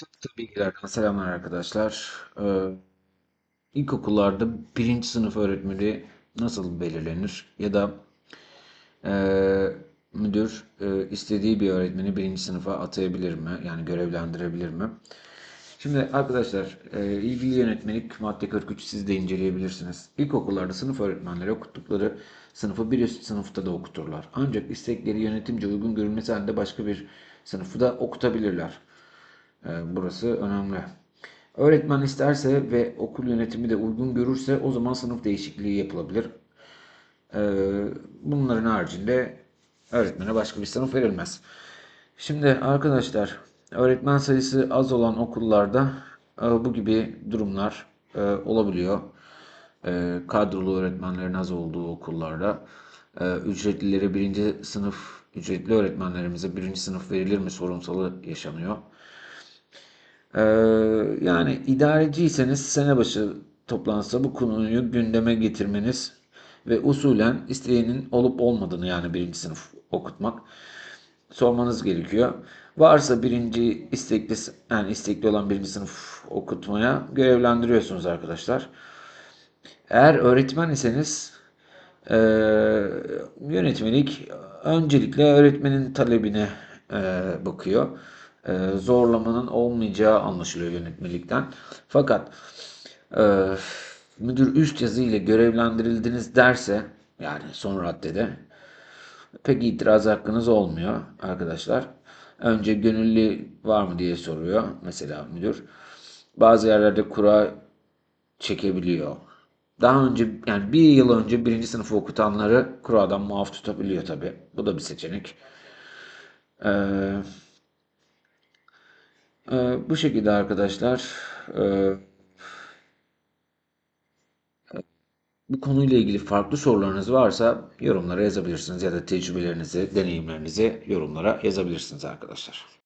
Tıp bilgilerden selamlar arkadaşlar. Ee, ilkokullarda birinci sınıf öğretmeni nasıl belirlenir? Ya da e, müdür e, istediği bir öğretmeni birinci sınıfa atayabilir mi? Yani görevlendirebilir mi? Şimdi arkadaşlar e, ilgili yönetmelik madde 43 siz de inceleyebilirsiniz. İlkokullarda sınıf öğretmenleri okuttukları sınıfı bir üst sınıfta da okuturlar. Ancak istekleri yönetimce uygun görülmesi halinde başka bir sınıfı da okutabilirler. E, burası önemli. Öğretmen isterse ve okul yönetimi de uygun görürse o zaman sınıf değişikliği yapılabilir. E, bunların haricinde öğretmene başka bir sınıf verilmez. Şimdi arkadaşlar öğretmen sayısı az olan okullarda e, bu gibi durumlar e, olabiliyor. E, kadrolu öğretmenlerin az olduğu okullarda ücretlilere birinci sınıf ücretli öğretmenlerimize birinci sınıf verilir mi sorunsalı yaşanıyor. Ee, yani idareciyseniz sene başı toplansa bu konuyu gündeme getirmeniz ve usulen isteyenin olup olmadığını yani birinci sınıf okutmak sormanız gerekiyor. Varsa birinci istekli yani istekli olan birinci sınıf okutmaya görevlendiriyorsunuz arkadaşlar. Eğer öğretmen iseniz e, yönetmelik öncelikle öğretmenin talebine e, bakıyor. E, zorlamanın olmayacağı anlaşılıyor yönetmelikten. Fakat e, müdür üst yazı ile görevlendirildiniz derse yani son raddede pek itiraz hakkınız olmuyor arkadaşlar. Önce gönüllü var mı diye soruyor mesela müdür. Bazı yerlerde kura çekebiliyor. Daha önce yani bir yıl önce birinci sınıfı okutanları kuradan muaf tutabiliyor tabi. Bu da bir seçenek. Ee, e, bu şekilde arkadaşlar. Ee, bu konuyla ilgili farklı sorularınız varsa yorumlara yazabilirsiniz ya da tecrübelerinizi, deneyimlerinizi yorumlara yazabilirsiniz arkadaşlar.